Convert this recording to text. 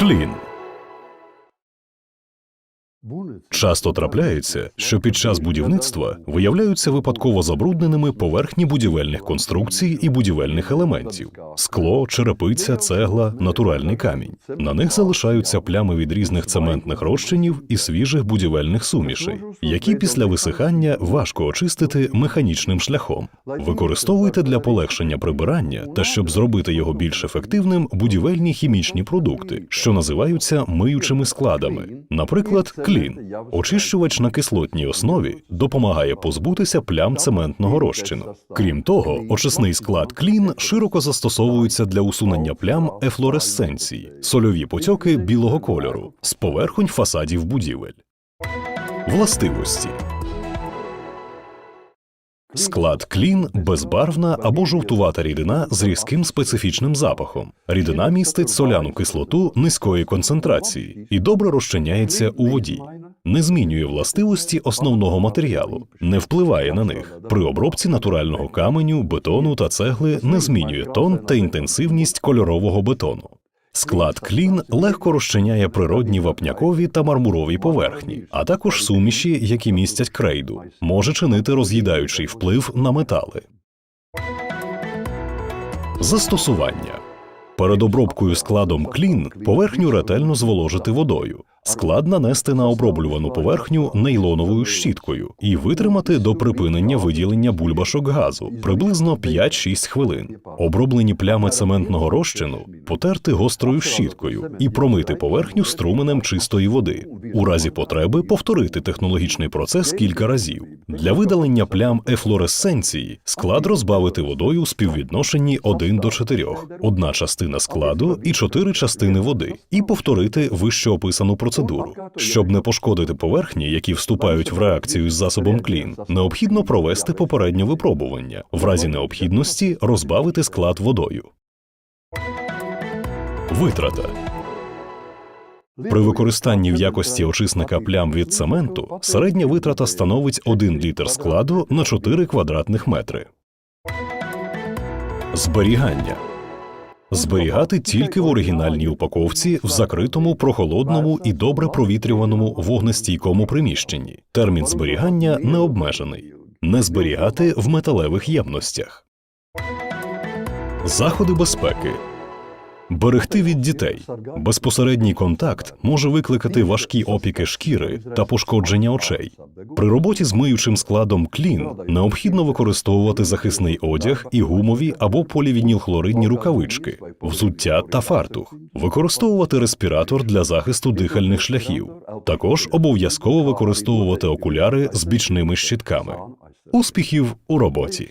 Клін. Часто трапляється, що під час будівництва виявляються випадково забрудненими поверхні будівельних конструкцій і будівельних елементів: скло, черепиця, цегла, натуральний камінь. На них залишаються плями від різних цементних розчинів і свіжих будівельних сумішей, які після висихання важко очистити механічним шляхом. Використовуйте для полегшення прибирання та щоб зробити його більш ефективним будівельні хімічні продукти, що називаються миючими складами, наприклад, клін. Очищувач на кислотній основі допомагає позбутися плям цементного розчину. Крім того, очисний склад клін широко застосовується для усунення плям ефлоресценції, сольові потьоки білого кольору з поверхонь фасадів будівель. Властивості Склад клін безбарвна або жовтувата рідина з різким специфічним запахом. Рідина містить соляну кислоту низької концентрації і добре розчиняється у воді. Не змінює властивості основного матеріалу, не впливає на них. При обробці натурального каменю, бетону та цегли не змінює тон та інтенсивність кольорового бетону. Склад клін легко розчиняє природні вапнякові та мармурові поверхні, а також суміші, які містять крейду, може чинити роз'їдаючий вплив на метали. Застосування перед обробкою складом клін поверхню ретельно зволожити водою. Склад нанести на оброблювану поверхню нейлоновою щіткою і витримати до припинення виділення бульбашок газу приблизно 5-6 хвилин. Оброблені плями цементного розчину потерти гострою щіткою і промити поверхню струменем чистої води. У разі потреби повторити технологічний процес кілька разів. Для видалення плям ефлоресценції склад розбавити водою у співвідношенні 1 до 4, одна частина складу і 4 частини води, і повторити вищеописану процедуру. Щоб не пошкодити поверхні, які вступають в реакцію з засобом клін, необхідно провести попереднє випробування, в разі необхідності розбавити склад водою. Витрата при використанні в якості очисника плям від цементу середня витрата становить 1 літр складу на 4 квадратних метри. Зберігання зберігати тільки в оригінальній упаковці в закритому, прохолодному і добре провітрюваному вогнестійкому приміщенні. Термін зберігання не обмежений. Не зберігати в металевих ємностях. Заходи безпеки. Берегти від дітей. Безпосередній контакт може викликати важкі опіки шкіри та пошкодження очей. При роботі з миючим складом клін необхідно використовувати захисний одяг і гумові або полівінілхлоридні рукавички, взуття та фартух, використовувати респіратор для захисту дихальних шляхів. Також обов'язково використовувати окуляри з бічними щитками. Успіхів у роботі!